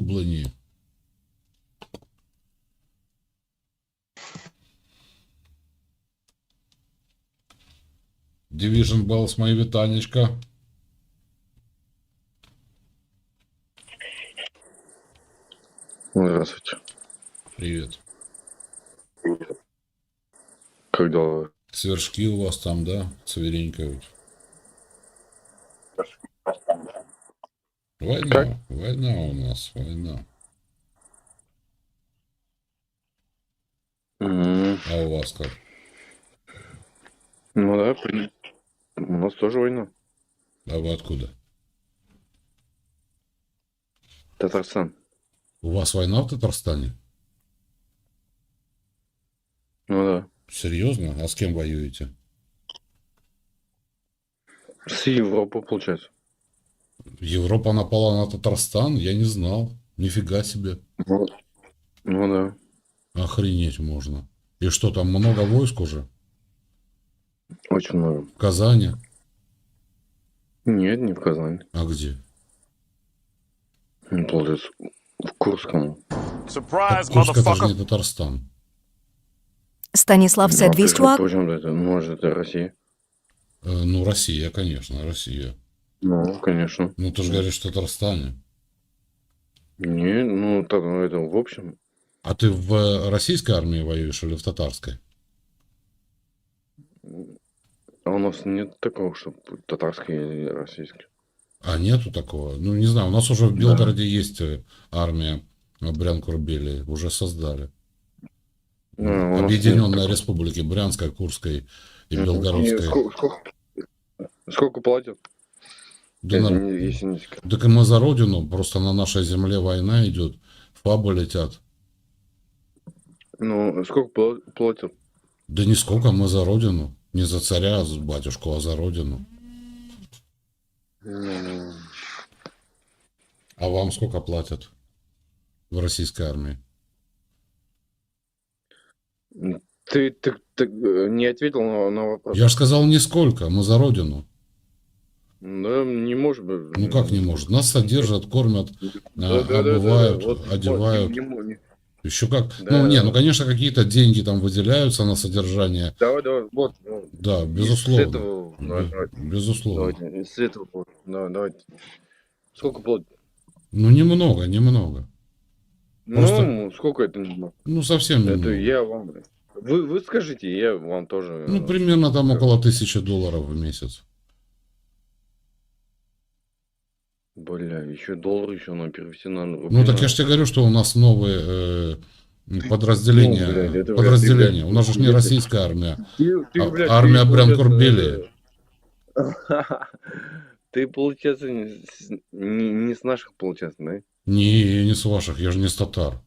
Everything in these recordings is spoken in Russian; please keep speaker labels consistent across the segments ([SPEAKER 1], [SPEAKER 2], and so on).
[SPEAKER 1] улюблені. Division Bells, мої вітанечка.
[SPEAKER 2] Здравствуйте.
[SPEAKER 1] Привет.
[SPEAKER 2] Как дела?
[SPEAKER 1] Свершки у вас там, да, цверенькают? Война,
[SPEAKER 2] Как?
[SPEAKER 1] война у нас, война.
[SPEAKER 2] М,
[SPEAKER 1] А у вас как?
[SPEAKER 2] Ну да, понятно. У нас тоже война.
[SPEAKER 1] А вы откуда?
[SPEAKER 2] Татарстан.
[SPEAKER 1] У вас война в Татарстане?
[SPEAKER 2] Ну да.
[SPEAKER 1] Серьезно? А с кем воюете?
[SPEAKER 2] С Европы, получается.
[SPEAKER 1] Европа напала на Татарстан? Я не знал. Нифига себе.
[SPEAKER 2] Ну, ну да.
[SPEAKER 1] Охренеть можно. И что, там много войск уже?
[SPEAKER 2] Очень много.
[SPEAKER 1] В Казани?
[SPEAKER 2] Нет, не в Казани.
[SPEAKER 1] А где?
[SPEAKER 2] Ну, Получается, в Курском.
[SPEAKER 1] Так Курск это же не Татарстан.
[SPEAKER 3] Станислав said
[SPEAKER 2] Ну,
[SPEAKER 3] Vistwak
[SPEAKER 2] Почему это? Может, это Россия?
[SPEAKER 1] Э, ну, Россия, конечно, Россия.
[SPEAKER 2] Ну, конечно.
[SPEAKER 1] Ну, ты же говоришь, в Татарстане.
[SPEAKER 2] Не, ну, так, ну, это в общем.
[SPEAKER 1] А ты в э, российской армии воюешь или в татарской?
[SPEAKER 2] А у нас нет такого, что татарский или российский.
[SPEAKER 1] А нету такого? Ну, не знаю, у нас уже в Белгороде есть э, армия Брян Курбели, уже создали.
[SPEAKER 2] Ну,
[SPEAKER 1] Объединенная. Республики Брянской, Курской. И Белгородской.
[SPEAKER 2] Сколько, сколько, сколько платят?
[SPEAKER 1] Да,
[SPEAKER 2] не- не секрет.
[SPEAKER 1] Так и мы за родину, просто на нашей земле война идет, фабы летят.
[SPEAKER 2] Ну, сколько пла- платят?
[SPEAKER 1] Да нисколько, мы за родину. Не за царя, а за батюшку, а за родину.
[SPEAKER 2] Ну,
[SPEAKER 1] А вам сколько платят в российской армии?
[SPEAKER 2] Ты, ты, ты, э, не ответил на, на вопрос.
[SPEAKER 1] Я же сказал нисколько, мы за родину.
[SPEAKER 2] Да, не может быть.
[SPEAKER 1] Ну как не может? Нас содержат, кормят,
[SPEAKER 2] Да,
[SPEAKER 1] а,
[SPEAKER 2] да, да, да,
[SPEAKER 1] обувают,
[SPEAKER 2] вот, вот,
[SPEAKER 1] одевают.
[SPEAKER 2] не- не-
[SPEAKER 1] Еще как.
[SPEAKER 2] Да.
[SPEAKER 1] Ну, не, ну, конечно, какие-то деньги там выделяются на содержание.
[SPEAKER 2] Давай, давай, вот. ну,
[SPEAKER 1] Да,
[SPEAKER 2] С
[SPEAKER 1] безусловно.
[SPEAKER 2] этого, давай, давай,
[SPEAKER 1] Безусловно.
[SPEAKER 2] давайте, с этого, вот, да, давайте. Сколько платят?
[SPEAKER 1] Ну, немного, немного. Просто-
[SPEAKER 2] Ну, сколько это немного?
[SPEAKER 1] Ну, совсем
[SPEAKER 2] Это
[SPEAKER 1] немного.
[SPEAKER 2] я вам. Вы, вы скажите, я вам тоже.
[SPEAKER 1] Ну, примерно там около тысячи долларов в месяц.
[SPEAKER 2] Бля, еще доллар еще надо перевести на
[SPEAKER 1] Ну, так я же тебе говорю, что у нас новые э, подразделения.
[SPEAKER 2] Ну, блядь, это, блядь,
[SPEAKER 1] подразделения.
[SPEAKER 2] ты,
[SPEAKER 1] У нас же не
[SPEAKER 2] блядь,
[SPEAKER 1] российская армия.
[SPEAKER 2] Ты, ты,
[SPEAKER 1] А-
[SPEAKER 2] блядь,
[SPEAKER 1] армия
[SPEAKER 2] ты,
[SPEAKER 1] Брян
[SPEAKER 2] получается,
[SPEAKER 1] Курбели.
[SPEAKER 2] это- Ты, получается, не с, не, не с наших, получается, да?
[SPEAKER 1] Не, не с ваших, я же не с татар.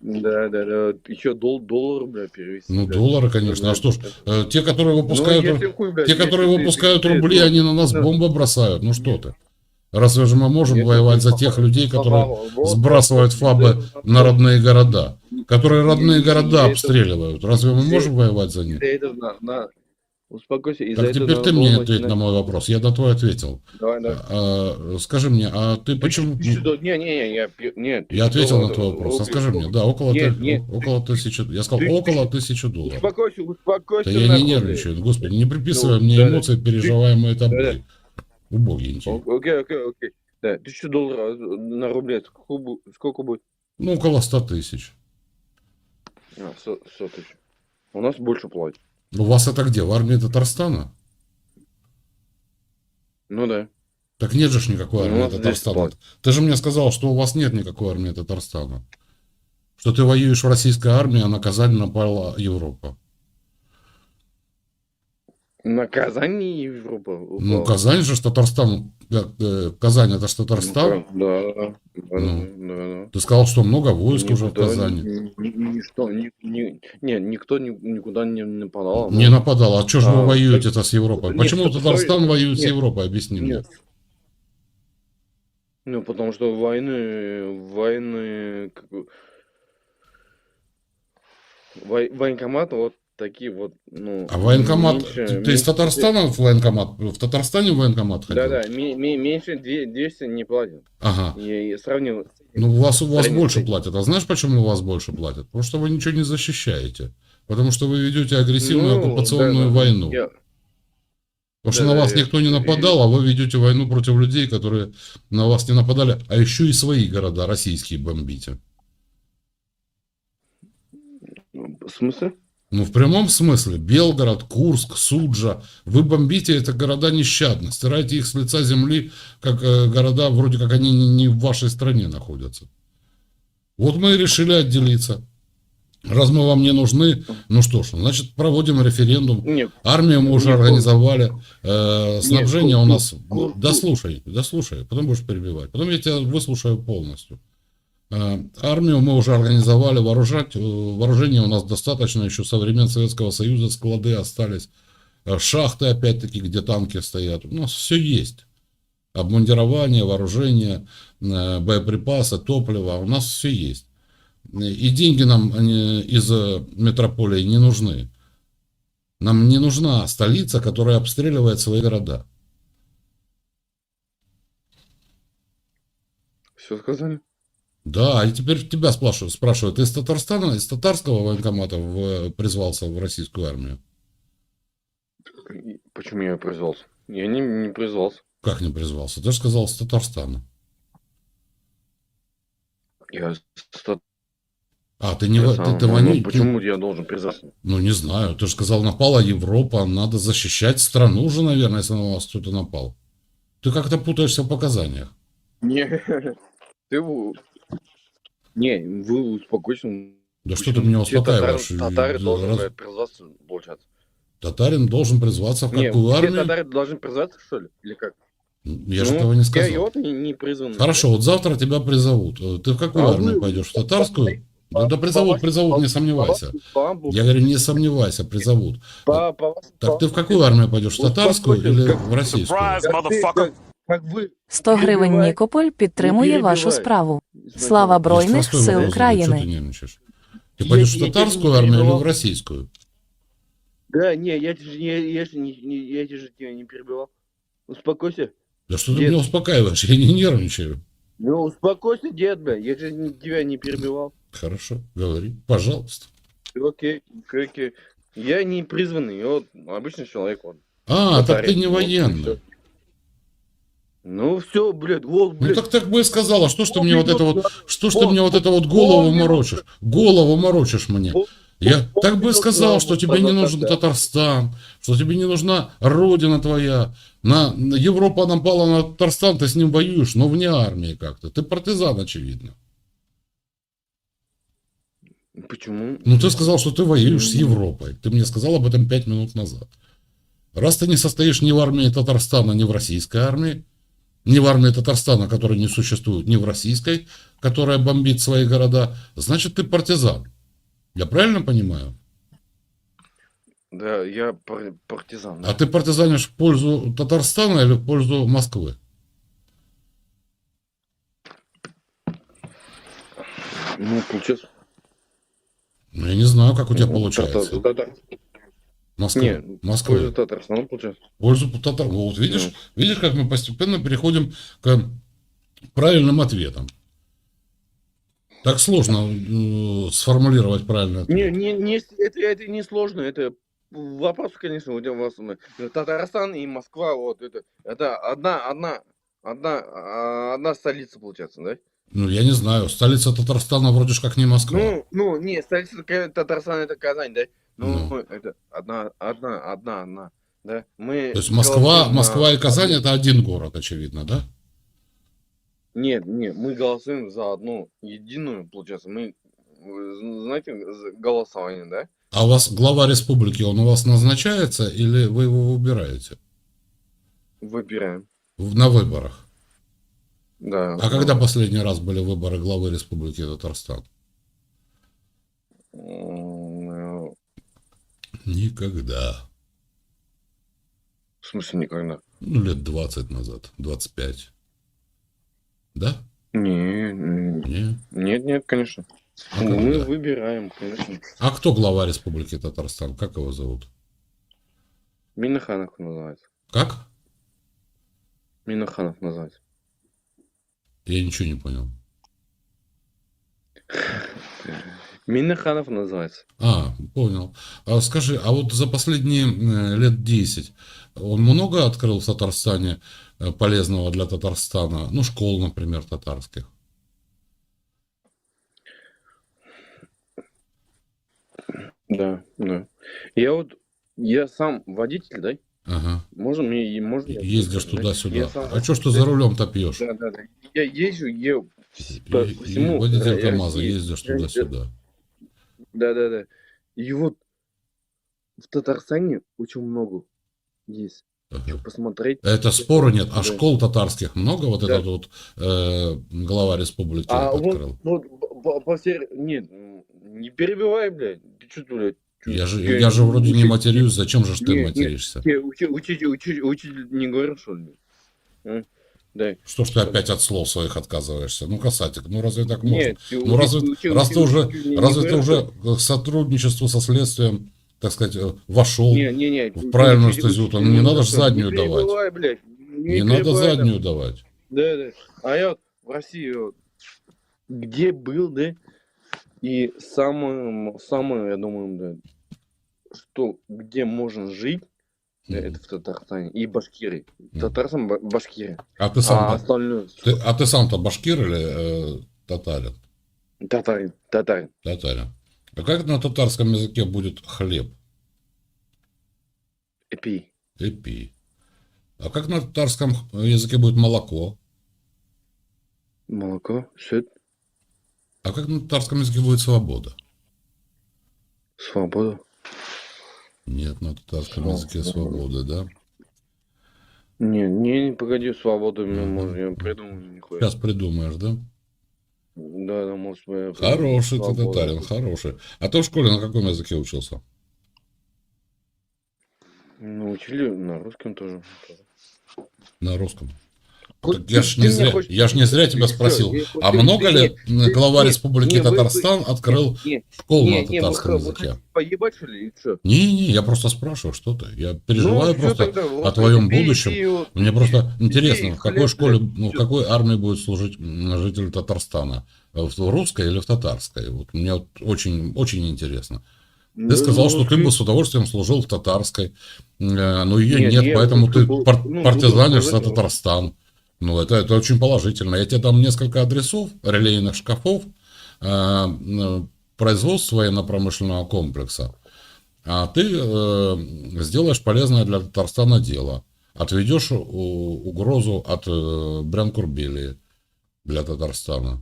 [SPEAKER 2] Да, да, да. Еще дол доллар, бля, перевести.
[SPEAKER 1] Ну,
[SPEAKER 2] блядь.
[SPEAKER 1] доллары, конечно. А что ж, э, те, которые выпускают,
[SPEAKER 2] Ну, если хуй, блядь,
[SPEAKER 1] те, которые выпускают рубли,
[SPEAKER 2] ты-
[SPEAKER 1] они на нас
[SPEAKER 2] да.
[SPEAKER 1] бомбы бросают. Ну что ты? Разве же мы можем воевать
[SPEAKER 2] ты
[SPEAKER 1] за тех людей, которые сбрасывают
[SPEAKER 2] да,
[SPEAKER 1] на родные города? Которые родные города обстреливают. Разве мы можем воевать за них?
[SPEAKER 2] Успокойся.
[SPEAKER 1] Так теперь ты мне ответь на мой вопрос. Я на твой ответил.
[SPEAKER 2] Давай, давай.
[SPEAKER 1] А, скажи мне, а ты почему...
[SPEAKER 2] Не, не, не, я... Нет.
[SPEAKER 1] Я ответил на твой вопрос. А скажи мне, да, около,
[SPEAKER 2] Нет,
[SPEAKER 1] ты-
[SPEAKER 2] нет.
[SPEAKER 1] около тысячи... Я сказал,
[SPEAKER 2] Ты-
[SPEAKER 1] около тысячи долларов.
[SPEAKER 2] Успокойся, успокойся.
[SPEAKER 1] Да я не нервничаю. Господи, не приписывай
[SPEAKER 2] Ну,
[SPEAKER 1] мне эмоции, переживаемые тобой. Убогенький.
[SPEAKER 2] Окей, окей, окей. Да, тысячу долларов на рубле. Сколько, сколько будет?
[SPEAKER 1] Ну, около 100 тысяч.
[SPEAKER 2] А, 100, 100 тысяч. У нас больше платят.
[SPEAKER 1] У вас это где? В армии Татарстана?
[SPEAKER 2] Ну да.
[SPEAKER 1] Так нет же никакой
[SPEAKER 2] Ну,
[SPEAKER 1] армии
[SPEAKER 2] у нас здесь
[SPEAKER 1] Татарстана. Ты же мне сказал, что у вас нет никакой армии Татарстана. Что ты воюешь в российской армии, а на Казань напала Европа.
[SPEAKER 2] На Казани Европа.
[SPEAKER 1] Ну. Казань же ж Татарстан. как, э, Казань это ж Татарстан.
[SPEAKER 2] Ну, Да, да,
[SPEAKER 1] Ну.
[SPEAKER 2] да, да.
[SPEAKER 1] Ты сказал, что много войск
[SPEAKER 2] Никуда
[SPEAKER 1] уже в Казани.
[SPEAKER 2] ни- ни- Ничто, ни, ни- не, никто ни- никуда не нападал.
[SPEAKER 1] Не
[SPEAKER 2] ну,
[SPEAKER 1] нападал. А что же вы
[SPEAKER 2] А,
[SPEAKER 1] воюете-то с Европой?
[SPEAKER 2] нет,
[SPEAKER 1] Почему Татарстан воюет с
[SPEAKER 2] нет,
[SPEAKER 1] Европой? Объясни мне.
[SPEAKER 2] Нет. Ну, потому что войны, войны, как вой- военкомат, вот такие вот, ну...
[SPEAKER 1] А военкомат,
[SPEAKER 2] меньше-
[SPEAKER 1] ты, ты из
[SPEAKER 2] меньше-
[SPEAKER 1] Татарстана в военкомат, в Татарстане в военкомат ходил?
[SPEAKER 2] Да-да, ме- ме- меньше две- 200 не платят.
[SPEAKER 1] Ага.
[SPEAKER 2] Я, сравнил.
[SPEAKER 1] Ну, у вас, у вас больше платят. А знаешь, почему у вас больше платят? Потому что вы ничего не защищаете. Потому что вы ведете агрессивную
[SPEAKER 2] Ну,
[SPEAKER 1] оккупационную
[SPEAKER 2] да-да.
[SPEAKER 1] войну.
[SPEAKER 2] Я-
[SPEAKER 1] Потому что
[SPEAKER 2] Да,
[SPEAKER 1] на вас
[SPEAKER 2] я-
[SPEAKER 1] никто не нападал, а вы ведете войну против людей, которые на вас не нападали, а еще и свои города российские бомбите.
[SPEAKER 2] В смысле?
[SPEAKER 1] Ну, в прямом смысле. Белгород, Курск, Суджа. Вы бомбите это города нещадно. Стираете их с лица земли, как э, города, вроде как они не, в вашей стране находятся. Вот мы и решили отделиться. Раз мы вам не нужны, ну что ж, значит, проводим референдум.
[SPEAKER 2] Нет,
[SPEAKER 1] Армию мы уже
[SPEAKER 2] Нет,
[SPEAKER 1] организовали. э, снабжение
[SPEAKER 2] Кур-
[SPEAKER 1] у нас... Дослушай, дослушай, потом будешь перебивать. Потом я тебя выслушаю полностью. Э, армию мы уже организовали, вооружать, э, вооружение у нас достаточно, еще со времен Советского Союза склады остались. Э, Шахты, опять-таки, где танки стоят. У нас все есть. Обмундирование, вооружение, боеприпасы, топливо. У нас все есть. И деньги нам из метрополии не нужны. Нам не нужна столица, которая обстреливает свои города.
[SPEAKER 2] все сказали?
[SPEAKER 1] Да, и теперь тебя спрашивают, спрашивают, ты из Татарстана, из татарского военкомата в- призвался в российскую армию?
[SPEAKER 2] Почему я призвался? Я не, не призвался.
[SPEAKER 1] Как не призвался? Ты же сказал, с Татарстана.
[SPEAKER 2] Я с- с-
[SPEAKER 1] А, ты не...
[SPEAKER 2] я
[SPEAKER 1] во-
[SPEAKER 2] сам-
[SPEAKER 1] Ты, ты
[SPEAKER 2] ну,
[SPEAKER 1] вони- ты-
[SPEAKER 2] Почему я должен призваться?
[SPEAKER 1] ну, не знаю. Ты же сказал, напала Европа, надо защищать страну же, наверное, если на вас кто-то напал. Ты как-то путаешься в показаниях.
[SPEAKER 2] Не, ты... Не, вы успокойтесь.
[SPEAKER 1] Да что ты меня успокаиваешь?
[SPEAKER 2] Татары, татары должны
[SPEAKER 1] раз-
[SPEAKER 2] призваться, получается.
[SPEAKER 1] Татарин должен призваться в
[SPEAKER 2] Не,
[SPEAKER 1] какую
[SPEAKER 2] все
[SPEAKER 1] армию?
[SPEAKER 2] татары должны призваться, что ли? Или как?
[SPEAKER 1] Я же
[SPEAKER 2] Ну,
[SPEAKER 1] этого не
[SPEAKER 2] Я
[SPEAKER 1] сказал.
[SPEAKER 2] и вот не, не призван.
[SPEAKER 1] Хорошо, вот завтра тебя призовут. Э, Ты в какую
[SPEAKER 2] А
[SPEAKER 1] армию
[SPEAKER 2] вы-
[SPEAKER 1] пойдешь? В татарскую?
[SPEAKER 2] по-
[SPEAKER 1] Да, да
[SPEAKER 2] по
[SPEAKER 1] призовут, призовут,
[SPEAKER 2] по-
[SPEAKER 1] не сомневайся.
[SPEAKER 2] По, был-
[SPEAKER 1] Я говорю, не сомневайся, призовут.
[SPEAKER 2] по, по,
[SPEAKER 1] Так
[SPEAKER 2] по-
[SPEAKER 1] ты в какую армию пойдешь? В татарскую или в российскую?
[SPEAKER 4] Surprise,
[SPEAKER 2] как ты-
[SPEAKER 4] motherfucker.
[SPEAKER 2] как- Как вы...
[SPEAKER 3] 100 гривень
[SPEAKER 2] перебивай.
[SPEAKER 3] Нікополь підтримує
[SPEAKER 2] Не
[SPEAKER 3] вашу
[SPEAKER 2] перебивай.
[SPEAKER 3] справу.
[SPEAKER 2] Знаете,
[SPEAKER 3] Слава
[SPEAKER 1] Я
[SPEAKER 3] Збройних
[SPEAKER 1] ж простой
[SPEAKER 3] сил
[SPEAKER 1] вопрос задаю, Что ты
[SPEAKER 3] України.
[SPEAKER 1] нервничаешь? Ты
[SPEAKER 2] Я-
[SPEAKER 1] пойдешь в
[SPEAKER 2] я тебя
[SPEAKER 1] татарскую
[SPEAKER 2] не
[SPEAKER 1] армию или
[SPEAKER 2] перебивал.
[SPEAKER 1] в российскую?
[SPEAKER 2] Да, не, я, тебе же не- я, же не, не- я тебе же тебя не перебивал. Успокойся.
[SPEAKER 1] Да что ты
[SPEAKER 2] Дед.
[SPEAKER 1] меня успокаиваешь? Я не нервничаю.
[SPEAKER 2] Ну, успокойся, дед, бля. Я же не- тебя не перебивал.
[SPEAKER 1] Хорошо, говори, пожалуйста.
[SPEAKER 2] Окей, окей, окей. Я не призванный, я вот обычный человек. Вот.
[SPEAKER 1] А, так
[SPEAKER 2] Татарин,
[SPEAKER 1] ты не
[SPEAKER 2] вот, и
[SPEAKER 1] военный.
[SPEAKER 2] Ну все, блядь, вот,
[SPEAKER 1] Ну
[SPEAKER 2] блядь.
[SPEAKER 1] так так бы и сказала, что ж ты мне вот это вот, что ж ты мне вот это вот голову морочишь? Голову морочишь мне. Я так бы и сказал, что тебе не нужен. Татарстан, что тебе не нужна родина твоя. На- Европа напала на Татарстан, ты с ним воюешь, но вне армии как-то. Ты партизан, очевидно.
[SPEAKER 2] Почему?
[SPEAKER 1] Ну ты сказал, что ты воюешь с Европой. Ты мне сказал об этом пять минут назад. Раз ты не состоишь ни в армии Татарстана, ни в российской армии, ни в армии Татарстана, которая не существует, ни в российской, которая бомбит свои города, значит ты партизан. Я правильно понимаю?
[SPEAKER 2] Да, я пар- партизан.
[SPEAKER 1] А ты партизанишь в пользу Татарстана или в пользу Москвы?
[SPEAKER 2] Ну, получается.
[SPEAKER 1] Ну, я не знаю, как у тебя
[SPEAKER 2] ну,
[SPEAKER 1] получается. Москва.
[SPEAKER 2] Не, в
[SPEAKER 1] Москвы.
[SPEAKER 2] пользу Татарстана, получается.
[SPEAKER 1] В пользу татар. Вот видишь,
[SPEAKER 2] Ну.
[SPEAKER 1] видишь, как мы постепенно переходим к правильным ответам. Так сложно э, сформулировать правильный ответ.
[SPEAKER 2] Не, не, не, это, это не сложно, это вопрос, конечно, у тебя вас Татарстан и Москва, вот это, это одна, одна, одна, а, одна столица, получается, да?
[SPEAKER 1] Ну, я не знаю. Столица Татарстана вроде ж как не Москва.
[SPEAKER 2] Ну, ну, не, столица Татарстана это Казань, да? Ну,
[SPEAKER 1] Ну.
[SPEAKER 2] это одна, одна, одна, одна, да? Мы
[SPEAKER 1] То есть Москва,
[SPEAKER 2] на
[SPEAKER 1] Москва и Казань это один город, очевидно, да?
[SPEAKER 2] Нет, нет, мы голосуем за одну единую, получается. Мы, знаете, голосование, да?
[SPEAKER 1] А у вас глава республики, он у вас назначается или вы его выбираете
[SPEAKER 2] Выбираем,
[SPEAKER 1] на выборах?
[SPEAKER 2] да.
[SPEAKER 1] А когда последний раз были выборы главы республики Татарстан? Никогда.
[SPEAKER 2] В смысле никогда?
[SPEAKER 1] Ну, лет 20 назад, 25. Да?
[SPEAKER 2] Не,
[SPEAKER 1] Не?
[SPEAKER 2] нет, нет, конечно.
[SPEAKER 1] А,
[SPEAKER 2] мы
[SPEAKER 1] да?
[SPEAKER 2] выбираем, конечно.
[SPEAKER 1] А кто глава Республики Татарстан? Как его зовут?
[SPEAKER 2] Минаханов называется.
[SPEAKER 1] Как?
[SPEAKER 2] Минаханов называется.
[SPEAKER 1] Я ничего не понял.
[SPEAKER 2] Минаханов называется.
[SPEAKER 1] А, понял. А скажи, а вот за последние э, лет 10 он много открыл в Татарстане э, полезного для Татарстана? Ну, школ, например, татарских.
[SPEAKER 2] Да, да. Я вот, я сам водитель, да?
[SPEAKER 1] Ага.
[SPEAKER 2] Можно мне, и- можно я
[SPEAKER 1] Ездишь туда-сюда.
[SPEAKER 2] Я сам-
[SPEAKER 1] А что ж ты за рулем-то пьешь?
[SPEAKER 2] Да, да, да. Я езжу, я по всему
[SPEAKER 1] Водитель КамАЗа ездишь туда-сюда.
[SPEAKER 2] Да, да, да. И вот в Татарстане очень много есть.
[SPEAKER 1] Ага.
[SPEAKER 2] Что посмотреть.
[SPEAKER 1] Это спора нет. А
[SPEAKER 2] Да.
[SPEAKER 1] школ татарских много? Вот
[SPEAKER 2] Да.
[SPEAKER 1] этот вот э, глава республики
[SPEAKER 2] А вот,
[SPEAKER 1] открыл.
[SPEAKER 2] вот по, по всей... Нет, не перебивай, блядь. Ты что, блядь?
[SPEAKER 1] Я же,
[SPEAKER 2] я
[SPEAKER 1] я же вроде не
[SPEAKER 2] учитель-
[SPEAKER 1] матерюсь, зачем же ты
[SPEAKER 2] Не, не,
[SPEAKER 1] материшься?
[SPEAKER 2] Учи- учитель, учитель, учитель не говорил, что ли? Да.
[SPEAKER 1] Что ж ты опять от слов своих отказываешься? Ну, касатик, ну разве так можно?
[SPEAKER 2] Нет,
[SPEAKER 1] Ну, разве,
[SPEAKER 2] учи-
[SPEAKER 1] раз ты уже,
[SPEAKER 2] не
[SPEAKER 1] разве ты уже к сотрудничеству со следствием, так сказать, э, вошел?
[SPEAKER 2] Не, не, не.
[SPEAKER 1] в правильную
[SPEAKER 2] учитель-
[SPEAKER 1] стезю,
[SPEAKER 2] учитель
[SPEAKER 1] не
[SPEAKER 2] не
[SPEAKER 1] надо
[SPEAKER 2] говорил,
[SPEAKER 1] ж
[SPEAKER 2] что-
[SPEAKER 1] заднюю
[SPEAKER 2] не
[SPEAKER 1] давать.
[SPEAKER 2] блядь.
[SPEAKER 1] Не надо
[SPEAKER 2] перебивай, да.
[SPEAKER 1] заднюю давать.
[SPEAKER 2] Да, да. А я вот в России вот, где был, да, и самое, самое, я думаю, да, что где можно жить,
[SPEAKER 1] Мгм.
[SPEAKER 2] это в Татарстане и Башкирии.
[SPEAKER 1] Мгм.
[SPEAKER 2] Татарстан, Ба- Башкирия.
[SPEAKER 1] А ты
[SPEAKER 2] А
[SPEAKER 1] сам,
[SPEAKER 2] остальное
[SPEAKER 1] ты, а ты сам-то башкир или э, татарин?
[SPEAKER 2] татарин, татарин.
[SPEAKER 1] Татарин. А как на татарском языке будет хлеб?
[SPEAKER 2] Эпи.
[SPEAKER 1] Эпи. А как на татарском языке будет молоко?
[SPEAKER 2] Молоко, сет,
[SPEAKER 1] А как на татарском языке будет свобода?
[SPEAKER 2] свобода.
[SPEAKER 1] Нет, на татарском языке свобода, да?
[SPEAKER 2] Не, не, не, погоди,
[SPEAKER 1] Мгм.
[SPEAKER 2] может, я придумаю, нихуя.
[SPEAKER 1] Сейчас придумаешь, да?
[SPEAKER 2] Да, да, может, я
[SPEAKER 1] Хороший ты татарин, хороший. А ты в школе на каком языке учился?
[SPEAKER 2] Ну, учили на русском тоже.
[SPEAKER 1] На русском. Так я ж не зря,
[SPEAKER 2] хочешь-
[SPEAKER 1] я ж не зря тебя спросил.
[SPEAKER 2] я-
[SPEAKER 1] А много ли
[SPEAKER 2] не-
[SPEAKER 1] м, глава
[SPEAKER 2] не-
[SPEAKER 1] Республики
[SPEAKER 2] не, вы- вы-
[SPEAKER 1] Татарстан открыл
[SPEAKER 2] Не,
[SPEAKER 1] школу
[SPEAKER 2] не,
[SPEAKER 1] на
[SPEAKER 2] не,
[SPEAKER 1] татарском
[SPEAKER 2] вы
[SPEAKER 1] языке?
[SPEAKER 2] поебать, что что?
[SPEAKER 1] Не-не, я просто спрашиваю, что ты. Я переживаю
[SPEAKER 2] Ну,
[SPEAKER 1] просто
[SPEAKER 2] тогда? Вот
[SPEAKER 1] о твоем
[SPEAKER 2] иди,
[SPEAKER 1] будущем.
[SPEAKER 2] вот,
[SPEAKER 1] Мне просто
[SPEAKER 2] иди,
[SPEAKER 1] интересно, в какой школе, ну, в какой армии будет служить житель Татарстана? В русской или в татарской? Вот мне вот очень, очень интересно. Ты
[SPEAKER 2] Ну,
[SPEAKER 1] сказал, что ты
[SPEAKER 2] ну,
[SPEAKER 1] бы с удовольствием служил в татарской, э, но ее
[SPEAKER 2] Нет,
[SPEAKER 1] нет, поэтому ты
[SPEAKER 2] ну,
[SPEAKER 1] партизанишь
[SPEAKER 2] буду
[SPEAKER 1] за. Татарстан. Ну, это, это очень положительно. Я тебе дам несколько адресов, релейных шкафов, э, производства военно-промышленного комплекса. А ты э, сделаешь полезное для Татарстана дело. Отведешь у- угрозу от э, Брянкурбелии для Татарстана.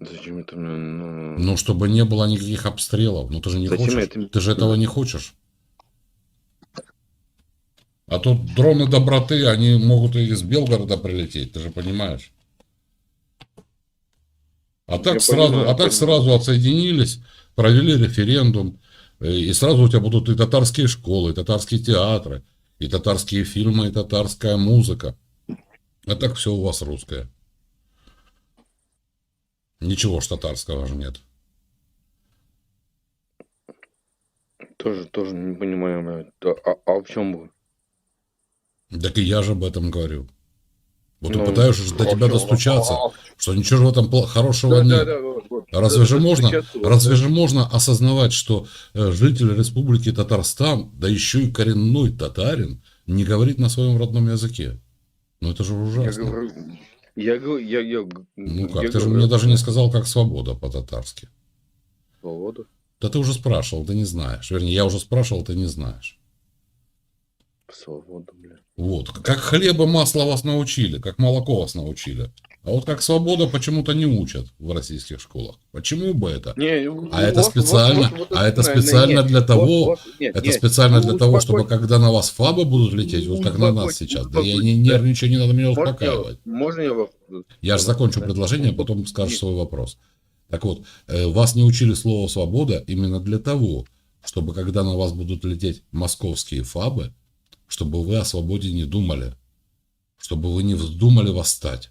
[SPEAKER 2] Зачем это мне? Ну,
[SPEAKER 1] Ну, чтобы не было никаких обстрелов. Ну, ты же не
[SPEAKER 2] Зачем
[SPEAKER 1] хочешь.
[SPEAKER 2] это?
[SPEAKER 1] Ты же этого не хочешь. А тут дроны доброты, они могут и из Белгорода прилететь, ты же понимаешь. А так
[SPEAKER 2] Я
[SPEAKER 1] сразу,
[SPEAKER 2] понимаю,
[SPEAKER 1] а так
[SPEAKER 2] понимаю.
[SPEAKER 1] сразу отсоединились, провели референдум, э, и сразу у тебя будут и татарские школы, и татарские театры, и татарские фильмы, и татарская музыка. А так все у вас русское. Ничего ж татарского же нет.
[SPEAKER 2] тоже, тоже не понимаю. А, а- в чем вы?
[SPEAKER 1] Так и я же об этом говорю. Вот
[SPEAKER 2] Ну,
[SPEAKER 1] пытаюсь же до тебя достучаться, что ничего же в этом хорошего
[SPEAKER 2] Да, да,
[SPEAKER 1] нет.
[SPEAKER 2] да, вот, вот.
[SPEAKER 1] Разве
[SPEAKER 2] Да,
[SPEAKER 1] же
[SPEAKER 2] да,
[SPEAKER 1] можно, разве
[SPEAKER 2] да.
[SPEAKER 1] же можно осознавать, что э, житель Республики Татарстан, да еще и коренной татарин, не говорит на своем родном языке? Ну это же
[SPEAKER 2] Я
[SPEAKER 1] ужасно.
[SPEAKER 2] я говорю, я, я,
[SPEAKER 1] Ну
[SPEAKER 2] я
[SPEAKER 1] как, ты же
[SPEAKER 2] говорю,
[SPEAKER 1] мне даже не сказал, как свобода по-татарски.
[SPEAKER 2] Свобода.
[SPEAKER 1] Да ты уже спрашивал, ты не знаешь. Вернее, я уже спрашивал, ты не знаешь.
[SPEAKER 2] Свобода, бля.
[SPEAKER 1] Вот. Как хлеба масло вас научили, как молоко вас научили. А вот как свобода почему-то не учат в российских школах. Почему бы это?
[SPEAKER 2] Не,
[SPEAKER 1] А это специально, а это специально для того, это специально для того, чтобы когда на вас фабы будут лететь, вот как на нас сейчас. Да я не нервничаю, не надо меня успокаивать.
[SPEAKER 2] Можно я вас...
[SPEAKER 1] Я же закончу предложение, а потом скажешь свой вопрос. Так вот, э, вас не учили слово «свобода» именно для того, чтобы когда на вас будут лететь московские фабы, чтобы вы о свободе не думали, чтобы вы не вздумали восстать.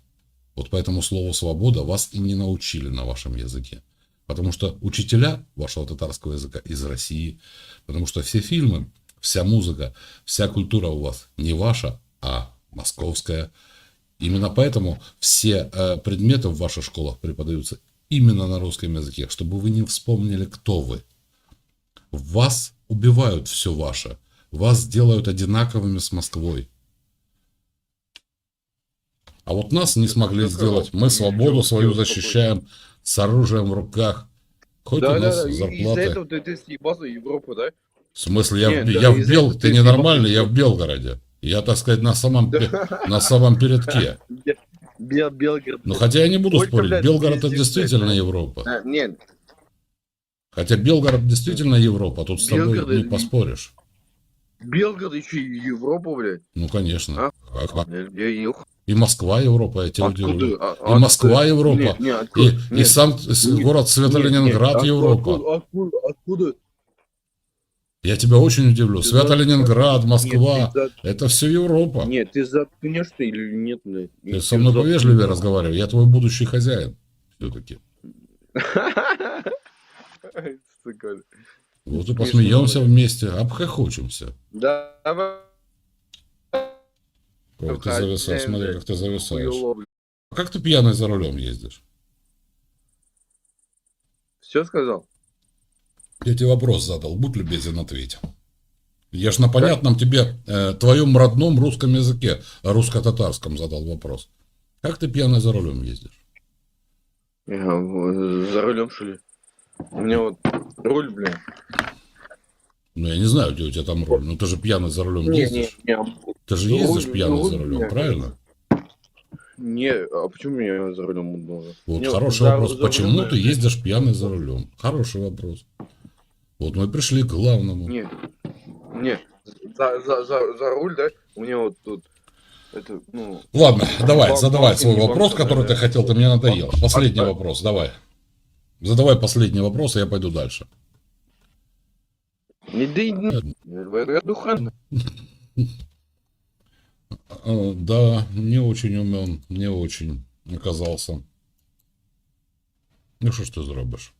[SPEAKER 1] Вот поэтому слово «свобода» вас и не научили на вашем языке. Потому что учителя вашего татарского языка из России, потому что все фильмы, вся музыка, вся культура у вас не ваша, а московская. Именно поэтому все э, предметы в ваших школах преподаются именно на русском языке, чтобы вы не вспомнили, кто вы. Вас убивают все ваше. Вас делают одинаковыми с Москвой. А вот нас не смогли сделать. Мы свободу свою защищаем с оружием в руках. Хоть у
[SPEAKER 2] Да,
[SPEAKER 1] нас
[SPEAKER 2] да, да. и Из-за
[SPEAKER 1] зарплаты.
[SPEAKER 2] этого ты, ты съебался в Европу, да?
[SPEAKER 1] В смысле, я, в-
[SPEAKER 2] Нет, да,
[SPEAKER 1] я в Бел... Ты
[SPEAKER 2] ты
[SPEAKER 1] ненормальный, я в Белгороде. Я, так сказать, на самом, на самом передке.
[SPEAKER 2] Бе- Бел- Белгород.
[SPEAKER 1] Ну, хотя я не буду
[SPEAKER 2] Сколько,
[SPEAKER 1] спорить,
[SPEAKER 2] блядь,
[SPEAKER 1] Белгород это действительно. Европа.
[SPEAKER 2] А, Нет,
[SPEAKER 1] Хотя Белгород действительно Европа, тут с тобой
[SPEAKER 2] Белгород
[SPEAKER 1] не поспоришь.
[SPEAKER 2] Белгород еще и Европа, блядь.
[SPEAKER 1] Ну, конечно.
[SPEAKER 2] А?
[SPEAKER 1] А-
[SPEAKER 2] Я-
[SPEAKER 1] И Москва Европа, я тебе
[SPEAKER 2] Откуда?
[SPEAKER 1] удивлю.
[SPEAKER 2] А-
[SPEAKER 1] И Москва? Европа.
[SPEAKER 2] Нет, нет,
[SPEAKER 1] И,
[SPEAKER 2] откуда?
[SPEAKER 1] и
[SPEAKER 2] Нет,
[SPEAKER 1] сам
[SPEAKER 2] нет,
[SPEAKER 1] город
[SPEAKER 2] нет,
[SPEAKER 1] Свято-Ленинград
[SPEAKER 2] нет,
[SPEAKER 1] Европа.
[SPEAKER 2] Откуда, откуда, откуда?
[SPEAKER 1] Я тебя очень удивлю.
[SPEAKER 2] Ты
[SPEAKER 1] Свято-Ленинград, Москва.
[SPEAKER 2] Нет, ты за-
[SPEAKER 1] Это все Европа.
[SPEAKER 2] Нет, ты заткнешь ты или нет, блядь?
[SPEAKER 1] Ты со мной повежливее разговаривай. Я твой будущий хозяин. Все-таки. Вот и
[SPEAKER 2] Смешно,
[SPEAKER 1] посмеемся вместе, обхохочемся.
[SPEAKER 2] Давай.
[SPEAKER 1] Как ты зависаешь, смотри, как ты зависаешь. А Как ты пьяный за рулем ездишь?
[SPEAKER 2] Все сказал?
[SPEAKER 1] Я тебе вопрос задал, будь любезен, ответь. Я ж на понятном тебе, э, твоем родном русском языке, русско-татарском задал вопрос. Как ты пьяный за рулем ездишь?
[SPEAKER 2] Я, э, за рулем, что ли? У меня вот руль, блин.
[SPEAKER 1] Ну, я не знаю, где у тебя там руль. Ну, ты же пьяный за рулем
[SPEAKER 2] Не, не,
[SPEAKER 1] ездишь.
[SPEAKER 2] не,
[SPEAKER 1] Ты же
[SPEAKER 2] Ну,
[SPEAKER 1] ездишь
[SPEAKER 2] руль-
[SPEAKER 1] пьяный
[SPEAKER 2] ну,
[SPEAKER 1] за
[SPEAKER 2] руль у
[SPEAKER 1] рулем,
[SPEAKER 2] меня,
[SPEAKER 1] правильно?
[SPEAKER 2] не, а почему я за рулем должен?
[SPEAKER 1] Вот
[SPEAKER 2] Не,
[SPEAKER 1] хороший
[SPEAKER 2] за-
[SPEAKER 1] вопрос.
[SPEAKER 2] за
[SPEAKER 1] Почему
[SPEAKER 2] рулем,
[SPEAKER 1] ты ездишь пьяный за рулем? Хороший вопрос. Вот мы пришли к главному.
[SPEAKER 2] Не, не, за, за, за, за руль, да? У меня вот тут, это, ну,
[SPEAKER 1] Ладно, давай, задавай свой
[SPEAKER 2] не
[SPEAKER 1] вопрос, который ты хотел, ты мне надоел. Последний вопрос, давай. Задавай последний вопрос, и я пойду дальше.
[SPEAKER 2] не, да, и не, я, я духан.
[SPEAKER 1] Э, Да, не очень умен, не очень оказался. Ну что ж ты зробиш?